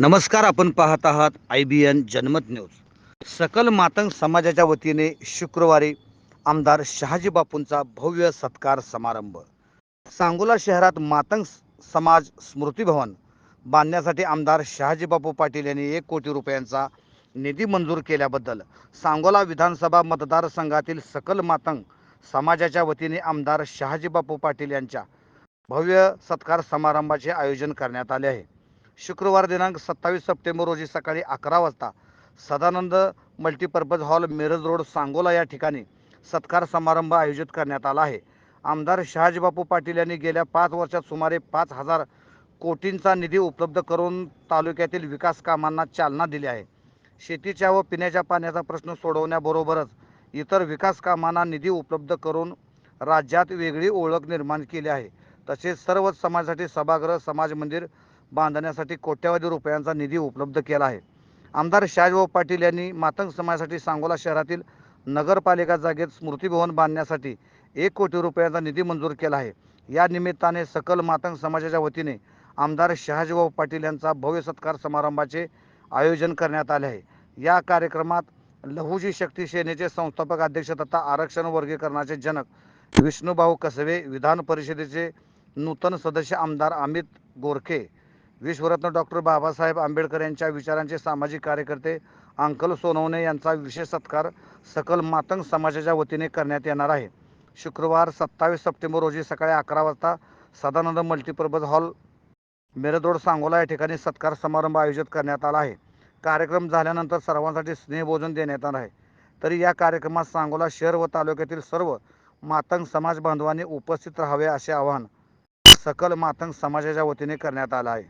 नमस्कार आपण पाहत आहात I B N Janmat news. सकल मातंग समाजाच्या वतीने शुक्रवारी आमदार शहाजी बापूंचा भव्य सत्कार समारंभ. सांगोला शहरात मातंग समाज स्मृती भवन बांधण्यासाठी आमदार शहाजी बापू पाटील यांनी एक कोटी रुपयांचा निधी मंजूर केल्याबद्दल सांगोला विधानसभा मतदारसंघातील सकल मातंग समाजाच्या वतीने आमदार शहाजी बापू पाटील यांच्या भव्य सत्कार समारंभाचे आयोजन करण्यात आले आहे. शुक्रवार दिनांक सत्तावीस सप्टेंबर रोजी सकाळी अकरा वाजता Sadanand multipurpose hall Miraj road Sangola या ठिकाणी सत्कार समारंभ आयोजित करण्यात आला आहे. आमदार शहाजीबापू पाटील यांनी गेल्या पाच वर्षात सुमारे पाच हजार कोटींचा निधी उपलब्ध करून तालुक्यातील विकास कामांना चालना दिली आहे. शेतीच्या व पिण्याच्या पाण्याचा प्रश्न सोडवण्याबरोबरच इतर विकास कामांना निधी उपलब्ध करून राज्यात वेगळी ओळख निर्माण केली आहे. तसेच सर्वच समाजासाठी सभागृह समाज मंदिर बांधण्यासाठी कोट्यवधी रुपयांचा निधी उपलब्ध केला आहे. आमदार शाहजीभाऊ पाटील यांनी मातंग समाजासाठी सांगोला शहरातील नगरपालिका जागेत स्मृतीभवन बांधण्यासाठी एक कोटी रुपयांचा निधी मंजूर केला आहे. या निमित्ताने सकल मातंग समाजाच्या वतीने आमदार शहाजीभाऊ पाटील यांचा भव्य सत्कार समारंभाचे आयोजन करण्यात आले आहे. या कार्यक्रमात लहुजी शक्ती सेनेचे संस्थापक अध्यक्ष तथा आरक्षण वर्गीकरणाचे जनक विष्णुभाऊ कसबे विधान परिषदेचे नूतन सदस्य आमदार अमित गोरखे विश्वरत्न डॉक्टर बाबासाहेब आंबेडकर यांच्या विचारांचे सामाजिक कार्यकर्ते अंकल सोनवणे यांचा विशेष सत्कार सकल मातंग समाजाच्या वतीने करण्यात येणार आहे. शुक्रवार सत्तावीस सप्टेंबर रोजी सकाळी अकरा वाजता सदानंद मल्टीपर्पज हॉल मेरद रोड सांगोला या ठिकाणी सत्कार समारंभ आयोजित करण्यात आला आहे. कार्यक्रम झाल्यानंतर सर्वांसाठी स्नेहभोजन देण्यात येणार आहे. तरी या कार्यक्रमात सांगोला शहर व तालुक्यातील सर्व मातंग समाज बांधवांनी उपस्थित राहावे असे आवाहन सकल मातंग समाजाच्या वतीने करण्यात आलं आहे.